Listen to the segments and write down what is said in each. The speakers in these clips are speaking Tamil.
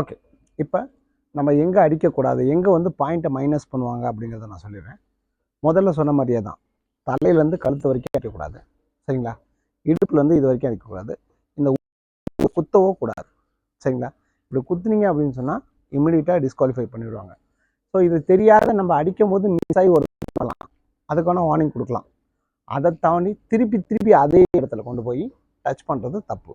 ஓகே இப்போ நம்ம எங்கே அடிக்கக்கூடாது? எங்கே வந்து பாயிண்ட்டை மைனஸ் பண்ணுவாங்க அப்படிங்கிறத நான் சொல்லிடுறேன். முதல்ல சொன்ன மாதிரியே தான். தலையிலேருந்து கழுத்து வரைக்கும் அடிக்கக்கூடாது. சரிங்களா? இடுப்புலேருந்து இது வரைக்கும் அடிக்கக்கூடாது. இந்த குத்தவோ கூடாது. சரிங்களா? இப்படி குத்துனீங்க அப்படின்னு சொன்னால் இமிடியட்டாக டிஸ்குவாலிஃபை பண்ணிவிடுவாங்க ஸோ இது தெரியாத நம்ம அடிக்கும் போது மிஸ் ஆகி ஒரு பண்ணலாம். அதுக்கான வார்னிங் கொடுக்கலாம். அதை தாண்டி திருப்பி திருப்பி அதே இடத்துல கொண்டு போய் டச் பண்ணுறது தப்பு.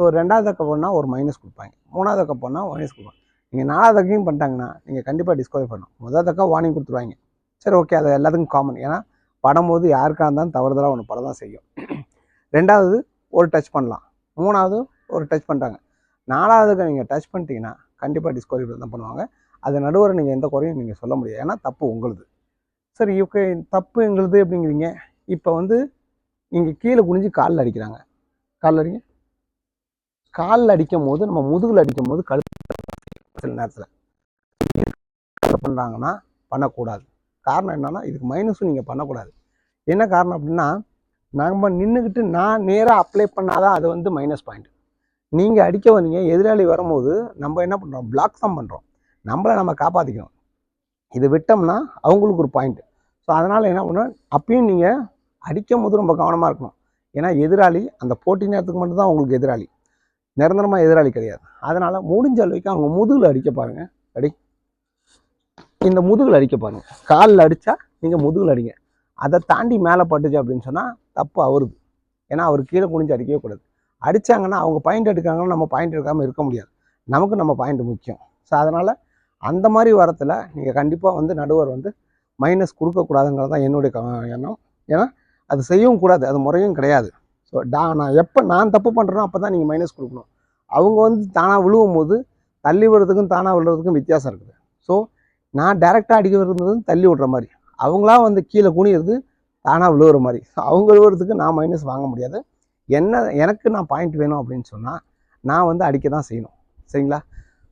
ஸோ ரெண்டாவது தக்க போனால் ஒரு மைனஸ் கொடுப்பாங்க. மூணாவது தக்க போனால் மைனஸ் கொடுப்பாங்க. நீங்கள் நாலாவது தக்கையும் பண்ணிட்டாங்கன்னா நீங்கள் கண்டிப்பாக டிஸ்குவாலிஃபை பண்ணணும். முதல் தக்கா வார்னிங் கொடுத்துருவாங்க. சரி ஓகே அது எல்லாத்துக்கும் காமன் ஏன்னா படும்போது யாருக்காக இருந்தாலும் தவறுதலாக ஒன்று படம் தான் செய்யும். ரெண்டாவது ஒரு டச் பண்ணலாம். மூணாவது ஒரு டச் பண்ணுறாங்க நாலாவதுக்கு நீங்கள் டச் பண்ணிட்டீங்கன்னா கண்டிப்பாக டிஸ்குவாலிஃபை தான் பண்ணுவாங்க. அது நடுவரை நீங்கள் எந்த குறையும் நீங்கள் சொல்ல முடியாது. ஏன்னா தப்பு உங்களுது. சரி ஓகே தப்பு எங்களுது அப்படிங்கிறீங்க. இப்போ வந்து நீங்கள் கீழே குனிஞ்சு காலில் அடிக்கிறாங்க. காலில் அடிங்க. காலில் அடிக்கும் போது நம்ம முதுகில் அடிக்கும் போது கழுத்து சில நேரத்தில் பண்ணுறாங்கன்னா பண்ணக்கூடாது. காரணம் என்னன்னா இதுக்கு மைனஸும் நீங்கள் பண்ணக்கூடாது. என்ன காரணம் அப்படின்னா நம்ம நின்றுக்கிட்டு நான் நேராக அப்ளை பண்ணாதான் அது வந்து மைனஸ் பாயிண்ட் நீங்கள் அடிக்க வந்தீங்க எதிராளி வரும்போது நம்ம என்ன பண்ணுறோம் பிளாக் தான் பண்ணுறோம் நம்மளை நம்ம காப்பாற்றிக்கணும் இது விட்டோம்னா அவங்களுக்கு ஒரு பாயிண்ட் ஸோ அதனால் என்ன பண்ணணும்? அப்பயும் நீங்கள் அடிக்கும் போது ரொம்ப கவனமாக இருக்கணும். ஏன்னா எதிராளி அந்த போட்டி நேரத்துக்கு மட்டும்தான் உங்களுக்கு எதிராளி. நிரந்தரமாக எதிராளி கிடையாது. அதனால் முடிஞ்ச அளவுக்கு அவங்க முதுகில் அடிக்க பாருங்கள் அடி இந்த முதுகில் அடிக்க பாருங்கள் காலில் அடித்தா நீங்கள் முதுகில் அடிங்க. அதை தாண்டி மேலே பட்டுச்சு அப்படின்னு சொன்னால் தப்பு அவருது. ஏன்னா அவர் கீழே குனிஞ்சு அடிக்கவே கூடாது. அடித்தாங்கன்னா அவங்க பாயிண்ட் எடுக்காங்கன்னா நம்ம பாயிண்ட் எடுக்காமல் இருக்க முடியாது. நமக்கு நம்ம பாயிண்ட் முக்கியம். ஸோ அதனால் அந்த மாதிரி வரத்தில் நீங்கள் கண்டிப்பாக வந்து நடுவர் வந்து மைனஸ் கொடுக்கக்கூடாதுங்கிறது தான் என்னுடைய க- எண்ணம். ஏன்னா அது செய்யவும் கூடாது. அது முறையும் கிடையாது. ஸோ டா நான் எப்போ நான் தப்பு பண்ணுறேனோ அப்போ தான் நீங்கள் மைனஸ் கொடுக்கணும். அவங்க வந்து தானாக விழுவும் போது தள்ளி விடுறதுக்கும் தானாக விழுறதுக்கும் வித்தியாசம் இருக்குது. ஸோ நான் டேரெக்டாக அடிக்க விடுறது தள்ளி விடுற மாதிரி. அவங்களா வந்து கீழே குனியிறது தானாக விழுவுற மாதிரி. ஸோ அவங்க விழுவுறதுக்கு நான் மைனஸ் வாங்க முடியாது. என்ன எனக்கு நான் பாயிண்ட் வேணும் அப்படின்னு சொன்னால் நான் வந்து அடிக்க தான் செய்யணும். சரிங்களா?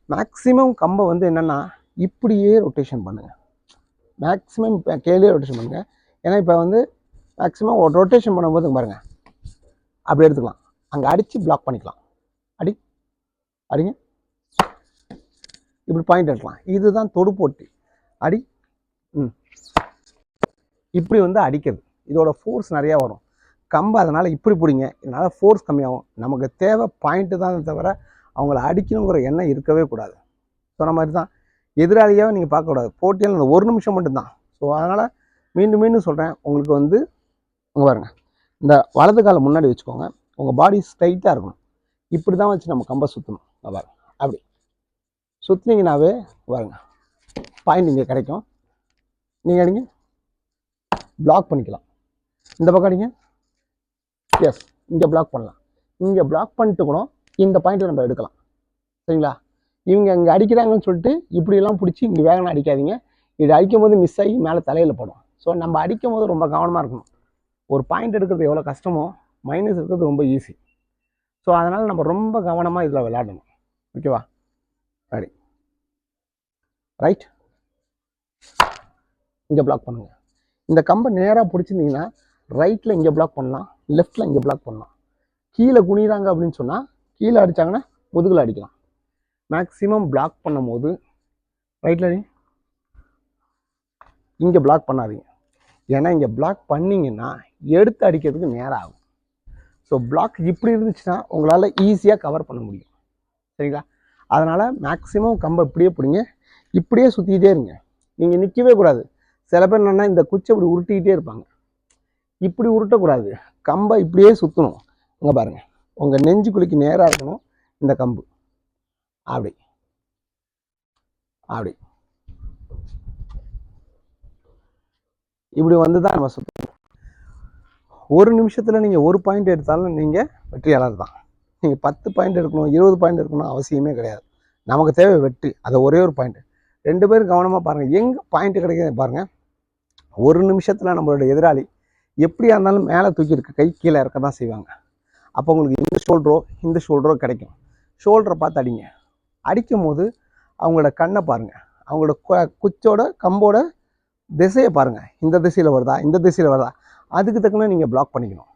மேக்ஸிமம் கம்பை வந்து என்னென்னா இப்படியே ரொட்டேஷன் பண்ணுங்கள் மேக்ஸிமம் இப்போ கேலியே ரொட்டேஷன் பண்ணுங்கள் ஏன்னா இப்போ வந்து மேக்ஸிமம் ஒரு ரொட்டேஷன் பண்ணும்போது பாருங்கள் அப்படி எடுத்துக்கலாம். அங்கே அடித்து பிளாக் பண்ணிக்கலாம். அடி அடிங்க. இப்படி பாயிண்ட் எடுக்கலாம். இதுதான் தொடு போட்டி. அடி ம். இப்படி வந்து அடிக்கிறது. இதோட ஃபோர்ஸ் நிறையா வரும். கம்பு அதனால் இப்படி பிடிங்க. இதனால் ஃபோர்ஸ் கம்மியாகும். நமக்கு தேவை பாயிண்ட்டு தான் தவிர அவங்கள அடிக்கணுங்கிற எண்ணம் இருக்கவே கூடாது. சொன்ன மாதிரி தான். எதிராளியாகவே நீங்கள் பார்க்கக்கூடாது போட்டியில் அந்த ஒரு நிமிஷம் மட்டும்தான். ஸோ அதனால் மீண்டும் மீண்டும் சொல்கிறேன் உங்களுக்கு வந்து அங்கே பாருங்க. இந்த வலது காலை முன்னாடி வச்சுக்கோங்க. உங்கள் பாடி ஸ்ட்ரைட்டாக இருக்கணும். இப்படி தான் வச்சு நம்ம கம்பை சுற்றணும் இங்க பாருங்க. அப்படி. சுற்றுனீங்கனாவே பாருங்க. பாயிண்ட் இங்கே கிடைக்கும். நீங்கள் அடிங்க. பிளாக் பண்ணிக்கலாம். இந்த பக்கம் அடிங்க. எஸ் இங்கே பிளாக் பண்ணலாம். இங்கே பிளாக் பண்ணிட்டு கூட இந்த பாயிண்ட்டை நம்ம எடுக்கலாம். சரிங்களா? இவங்க இங்கே அடிக்கிறாங்கன்னு சொல்லிட்டு இப்படியெல்லாம் பிடிச்சி இங்கே வேகமாக அடிக்காதீங்க. இது அடிக்கும் போது மிஸ் ஆகி மேலே தலையில் படும். ஸோ நம்ம அடிக்கும் போது ரொம்ப கவனமாக இருக்கணும். ஒரு பாயிண்ட் எடுக்கிறது எவ்வளோ கஷ்டமோ மைனஸ் இருக்கிறது ரொம்ப ஈஸி ஸோ அதனால் நம்ம ரொம்ப கவனமாக இதில் விளையாடணும். ஓகேவா? ரெடி ரைட் இங்கே பிளாக் பண்ணுங்கள் இந்த கம்பை நேராக பிடிச்சிருந்தீங்கன்னா ரைட்டில் இங்கே பிளாக் பண்ணலாம் லெஃப்ட்டில் இங்கே பிளாக் பண்ணலாம். கீழே குனிகிறாங்க அப்படின்னு சொன்னால் கீழே அடித்தாங்கன்னா முதுகில் அடிக்கலாம். மேக்ஸிமம் பிளாக் பண்ணும்போது ரைட்டில் இங்கே பிளாக் பண்ணாதீங்க. ஏன்னா இங்கே பிளாக் பண்ணீங்கன்னா எடுத்து அடிக்கிறதுக்கு நேரம் ஆகும் ஸோ பிளாக் இப்படி இருந்துச்சுன்னா உங்களால் ஈஸியாக கவர் பண்ண முடியும். சரிங்களா? அதனால் மேக்ஸிமம் கம்பை இப்படியே பிடிங்க. இப்படியே சுற்றிக்கிட்டே இருங்க. நீங்கள் நிற்கவே கூடாது. சில பேர் என்னென்னா இந்த குச்சை இப்படி உருட்டிக்கிட்டே இருப்பாங்க. இப்படி உருட்டக்கூடாது. கம்பை இப்படியே சுற்றணும் இங்கே பாருங்கள் உங்கள் நெஞ்சு குழிக்கு நேராக இருக்கணும் இந்த கம்பு. அப்படி. அப்படி. இப்படி வந்து தான் நம்ம சுற்றணும் ஒரு நிமிஷத்தில் நீங்கள் ஒரு பாயிண்ட் எடுத்தாலும் நீங்கள் வெற்றியாளர் தான். நீங்கள் பத்து பாயிண்ட் எடுக்கணும் இருபது பாயிண்ட் எடுக்கணும் அவசியமே கிடையாது. நமக்கு தேவை வெற்றி. அதை ஒரே ஒரு பாயிண்ட் ரெண்டு பேரும் கவனமாக பாருங்கள் எங்கே பாயிண்ட் கிடைக்குது பாருங்கள் ஒரு நிமிஷத்தில் நம்மளோட எதிராளி எப்படியா இருந்தாலும் மேலே தூக்கி இருக்க. கை கீழே இறக்க தான் செய்வாங்க. அப்போ உங்களுக்கு இந்த ஷோல்டரோ இந்த ஷோல்டரோ கிடைக்கும். ஷோல்டரை பார்த்து அடிங்க. அடிக்கும் போது அவங்களோட கண்ணை பாருங்கள் அவங்களோட குச்சோட கம்போட திசையை பாருங்கள் இந்த திசையில் வருதா? இந்த திசையில் வருதா? அதுக்கு தக்கன நீங்கள் பிளாக் பண்ணிக்கணும்.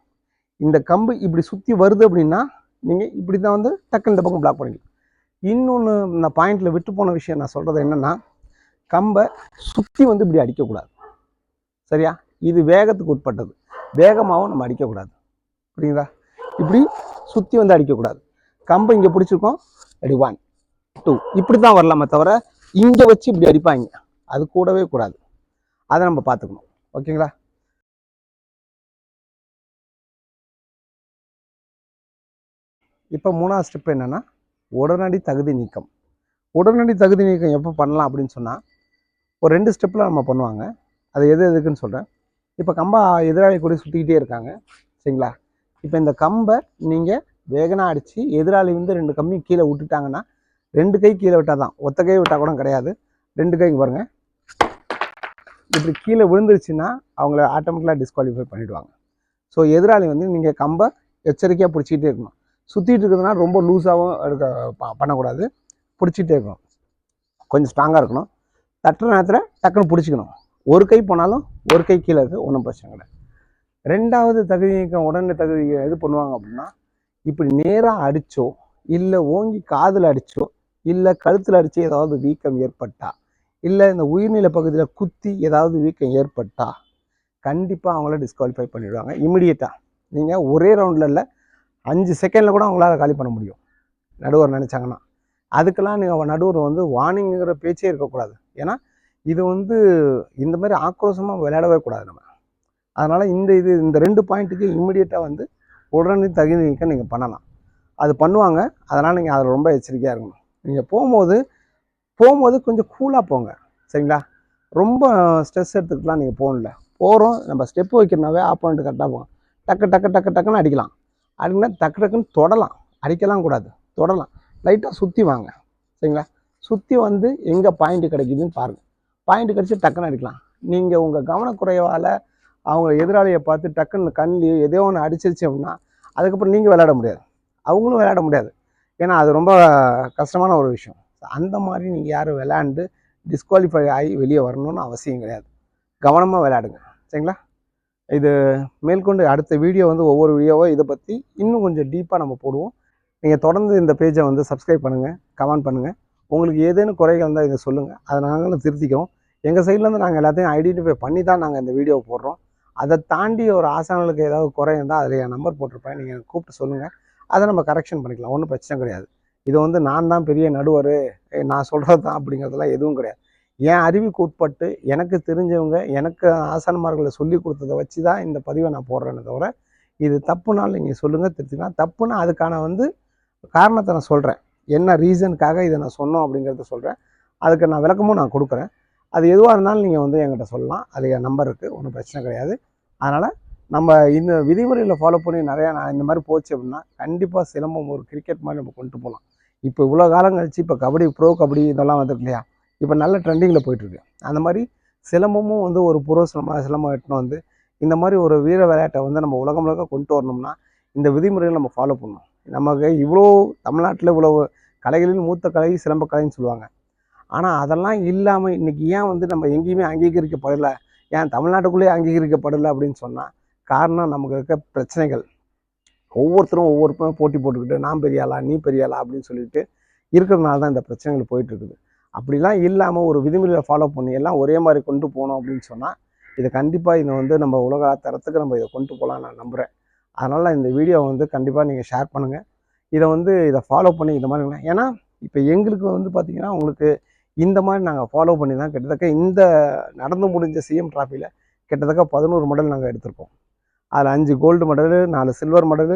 இந்த கம்பு இப்படி சுற்றி வருது அப்படின்னா நீங்கள் இப்படி தான் வந்து டக்குன்னு இந்த பக்கம் பிளாக் பண்ணிக்கணும் இன்னொன்று இந்த பாயிண்டில் விட்டு போன விஷயம் நான் சொல்கிறது என்னென்னா கம்பை சுற்றி வந்து இப்படி அடிக்கக்கூடாது. சரியா? இது வேகத்துக்கு உட்பட்டது. வேகமாகவும் நம்ம அடிக்கக்கூடாது. புரியுங்களா இப்படி சுற்றி வந்து அடிக்கக்கூடாது. கம்பை இங்கே பிடிச்சிருக்கோம். அடி ஒன் டூ இப்படி தான் வரலாமே தவிர இங்கே வச்சு இப்படி அடிப்பாங்க. அது கூடவே கூடாது. அதை நம்ம பார்த்துக்கணும். ஓகேங்களா? இப்போ மூணாவது ஸ்டெப் என்னென்னா உடனடி தகுதி நீக்கம். உடனடி தகுதி நீக்கம் எப்போ பண்ணலாம் அப்படின்னு சொன்னால் ஒரு ரெண்டு ஸ்டெப்பில் நம்ம பண்ணுவாங்க. அது எது எதுக்குன்னு சொல்கிறேன் இப்போ கம்பா எதிராளி கூட சுற்றிக்கிட்டே இருக்காங்க சரிங்களா? இப்போ இந்த கம்பை நீங்கள் வேகனாக அடித்து எதிராளி வந்து ரெண்டு கம்பி கீழே விட்டுட்டாங்கன்னா ரெண்டு கை கீழே விட்டால் தான். ஒத்த கை விட்டால் கூட கிடையாது. ரெண்டு கைக்கு பாருங்கள் இப்படி கீழே விழுந்துருச்சுன்னா அவங்கள ஆட்டோமேட்டிக்காக டிஸ்குவாலிஃபை பண்ணிவிடுவாங்க ஸோ எதிராளி வந்து நீங்கள் கம்பை எச்சரிக்கையாக பிடிச்சிக்கிட்டே இருக்கணும். சுற்றிட்டு இருக்கிறதுனா ரொம்ப லூஸாகவும் எடுக்க பண்ணக்கூடாது. பிடிச்சிட்டே இருக்கணும். கொஞ்சம் ஸ்ட்ராங்காக இருக்கணும். தட்டுற நேரத்தில் டக்குன்னு பிடிச்சிக்கணும். ஒரு கை போனாலும் ஒரு கை கீழே இருக்குது ஒன்றும் பிரச்சனை கிடையாது. ரெண்டாவது தகுதி நீக்கம் உடனே தகுதி இது பண்ணுவாங்க அப்படின்னா இப்படி நேராக அடித்தோ இல்லை ஓங்கி காதில் அடித்தோ இல்லை கழுத்தில் அடித்து ஏதாவது வீக்கம் ஏற்பட்டா இல்லை இந்த உயிர்நிலை பகுதியில் குத்தி ஏதாவது வீக்கம் ஏற்பட்டா கண்டிப்பாக அவங்கள டிஸ்குவாலிஃபை பண்ணிடுவாங்க இமிடியட்டாக நீங்கள் ஒரே ரவுண்டில் இல்லை அஞ்சு செகண்டில் கூட அவங்களால காலி பண்ண முடியும். நடுவர் நினச்சாங்கன்னா. அதுக்கெல்லாம் நீங்கள் நடுவர் வந்து வார்னிங்கிற பேச்சே இருக்கக்கூடாது. ஏன்னா இது வந்து இந்த மாதிரி ஆக்ரோஷமாக விளையாடவே கூடாது நம்ம. அதனால் இந்த இது இந்த ரெண்டு பாயிண்ட்டுக்கு இம்மிடியட்டாக வந்து உடனே தகுதி நீக்கம் நீங்கள் பண்ணலாம். அது பண்ணுவாங்க. அதனால் நீங்கள் அதில் ரொம்ப எச்சரிக்கையாக இருக்கணும். நீங்கள் போகும்போது போகும்போது கொஞ்சம் கூலாக போங்க. சரிங்களா? ரொம்ப ஸ்ட்ரெஸ் எடுத்துக்கலாம் நீங்கள் போகணும்ல. போகிறோம் நம்ம ஸ்டெப்பு வைக்கிறனாவே ஆப்போனண்ட் கரெக்டாக போகும் டக்கு டக்கு டக்கு டக்குன்னு அடிக்கலாம். அப்படின்னா டக்கு டக்குன்னு தொடலாம். அடிக்கலாம் கூடாது. தொடலாம். லைட்டாக சுற்றி வாங்க. சரிங்களா? சுற்றி வந்து எங்கே பாயிண்ட் கிடைக்குதுன்னு பாருங்கள் பாயிண்ட் கிடச்சி டக்குன்னு அடிக்கலாம். நீங்கள் உங்கள் கவனக்குறைவால் அவங்க எதிராளியை பார்த்து டக்குன்னு கண்ணிலையோ எதையோ ஒன்று அடிச்சிருச்சு அப்படின்னா அதுக்கப்புறம் நீங்கள் விளையாட முடியாது. அவங்களும் விளையாட முடியாது. ஏன்னா அது ரொம்ப கஷ்டமான ஒரு விஷயம். அந்த மாதிரி நீங்கள் யாரும் விளையாண்டு டிஸ்குவாலிஃபை ஆகி வெளியே வரணும்னு அவசியம் கிடையாது. கவனமாக விளையாடுங்க. சரிங்களா? இது மேற்கொண்டு அடுத்த வீடியோ வந்து ஒவ்வொரு வீடியோவோ இதை பற்றி இன்னும் கொஞ்சம் டீப்பாக நம்ம போடுவோம். நீங்கள் தொடர்ந்து இந்த பேஜை வந்து சப்ஸ்கிரைப் பண்ணுங்கள் கமெண்ட் பண்ணுங்கள் உங்களுக்கு ஏதேனும் குறைகள் இருந்தால் இதை சொல்லுங்கள் அதை நாங்களும் திருத்திக்கிறோம். எங்கள் சைட்லேருந்து நாங்கள் எல்லாத்தையும் ஐடென்டிஃபை பண்ணி தான் நாங்கள் இந்த வீடியோ போடுறோம். அதை தாண்டி ஒரு ஆசானங்களுக்கு ஏதாவது குறை இருந்தால் அதில் என் நம்பர் போட்டிருப்பேன். நீங்கள் எனக்கு கூப்பிட்டு சொல்லுங்கள் அதை நம்ம கரெக்ஷன் பண்ணிக்கலாம். ஒன்றும் பிரச்சனை கிடையாது. இது வந்து நான் தான் பெரிய நடுவர். நான் சொல்கிறது தான் அப்படிங்கிறதுலாம் எதுவும் கிடையாது. என் அறிவுக்கு உட்பட்டு எனக்கு தெரிஞ்சவங்க எனக்கு ஆசானமார்களை சொல்லி கொடுத்ததை வச்சு தான் இந்த பதிவை நான் போடுறேனே தவிர இது தப்புனாலும் நீங்கள் சொல்லுங்கள் திருத்தினா தப்புனா அதுக்கான வந்து காரணத்தை நான் சொல்கிறேன் என்ன ரீசனுக்காக இதை நான் சொன்னோம் அப்படிங்கிறத சொல்கிறேன் அதுக்கு நான் விளக்கமும் நான் கொடுக்குறேன். அது எதுவாக இருந்தாலும் நீங்கள் வந்து என்கிட்ட சொல்லலாம். அது என் நம்பர் இருக்குது ஒன்றும் பிரச்சனை கிடையாது. அதனால் நம்ம இந்த விதிமுறையில் ஃபாலோ பண்ணி நிறையா நான் இந்த மாதிரி போச்சு அப்படின்னா கண்டிப்பாக சிலம்பம் ஒரு கிரிக்கெட் மாதிரி நம்ம கொண்டு போகலாம். இப்போ இவ்வளோ காலம் கழிச்சு இப்போ கபடி ப்ரோ கபடி இதெல்லாம் வந்துருக்கு இல்லையா? இப்போ நல்ல ட்ரெண்டிங்கில் போயிட்டுருக்கு. அந்த மாதிரி சிலம்பமும் வந்து ஒரு புரோ சிலம்பம் சிலம்பம் எட்டுன்னு வந்து இந்த மாதிரி ஒரு வீர விளையாட்டை வந்து நம்ம உலகம் உலக கொண்டு வரணும்னா இந்த விதிமுறைகளை நம்ம ஃபாலோ பண்ணணும். நமக்கு இவ்வளோ தமிழ்நாட்டில் இவ்வளோ கலைகளின் மூத்த கலை சிலம்ப கலைன்னு சொல்லுவாங்க. ஆனால் அதெல்லாம் இல்லாமல் இன்றைக்கி ஏன் வந்து நம்ம எங்கேயுமே அங்கீகரிக்கப்படலை? ஏன் தமிழ்நாட்டுக்குள்ளேயே அங்கீகரிக்கப்படலை அப்படின்னு சொன்னால் காரணம் நமக்கு இருக்க பிரச்சனைகள். ஒவ்வொருத்தரும் ஒவ்வொருத்தரும் போட்டி போட்டுக்கிட்டு நான் பெரியாளா? நீ பெரியாளா? அப்படின்னு சொல்லிட்டு இருக்கிறதுனால தான் இந்த பிரச்சனைகள் போயிட்டுருக்குது. அப்படிலாம் இல்லாமல் ஒரு விதிமுறையை ஃபாலோ பண்ணி எல்லாம் ஒரே மாதிரி கொண்டு போகணும் அப்படின்னு சொன்னால் இதை கண்டிப்பாக இதை வந்து நம்ம உலக தரத்துக்கு நம்ம இதை கொண்டு போகலாம் நான் நம்புகிறேன் அதனால் இந்த வீடியோவை வந்து கண்டிப்பாக நீங்கள் ஷேர் பண்ணுங்கள் இதை வந்து இதை ஃபாலோ பண்ணி இந்த மாதிரி ஏன்னா இப்போ எங்களுக்கு வந்து பார்த்திங்கன்னா உங்களுக்கு இந்த மாதிரி நாங்கள் ஃபாலோ பண்ணி தான் கிட்டத்தட்ட இந்த நடந்து முடிஞ்ச சிஎம் ட்ராஃபியில் கிட்டத்தட்ட பதினோரு மெடல் நாங்கள் எடுத்திருக்கோம். அதில் அஞ்சு கோல்டு மெடலு நாலு சில்வர் மெடலு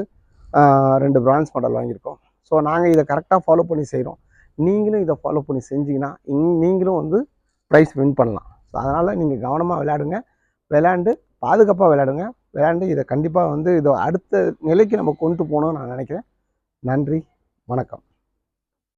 ரெண்டு பிரான்ஸ் மெடல் வாங்கியிருக்கோம். ஸோ நாங்கள் இதை கரெக்டாக ஃபாலோ பண்ணி செய்கிறோம் நீங்களும் இதை ஃபாலோ பண்ணி செஞ்சீங்கன்னா இங்- நீங்களும் வந்து ப்ரைஸ் வின் பண்ணலாம். ஸோ அதனால் நீங்கள் கவனமாக விளையாடுங்க. விளையாண்டு பாதுகாப்பாக விளையாடுங்க. விளையாண்டு இதை கண்டிப்பாக வந்து இதை அடுத்த நிலைக்கு நம்ம கொண்டு போகணும்னு நான் நினைக்கிறேன். நன்றி வணக்கம்.